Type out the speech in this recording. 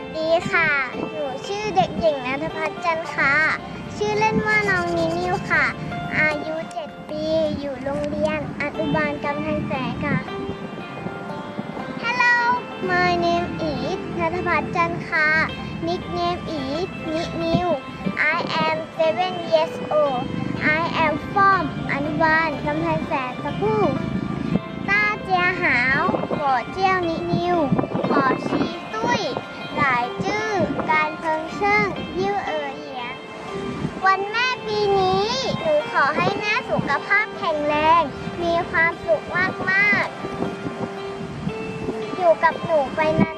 สดีค่ะ หนูชื่อเด็กหญิงนัทพัฒน์จันค่ะ ชื่อเล่นว่าน้องนินิวค่ะ อายุ 7 ปี อยู่โรงเรียนอนุบาลกำแพงแสนค่ะ Hello my name is นัทพัฒน์จันค่ะ nickname is นินิว I am 7 years old I am from อนุบาลกำแพงแสนสะพูต้าเจียหาวหัวเจียวนินิวขอชีตุ้ย วันแม่ปีนี้ หนูขอให้แม่สุขภาพแข็งแรง มีความสุขมาก ๆ อยู่กับหนูไปนาน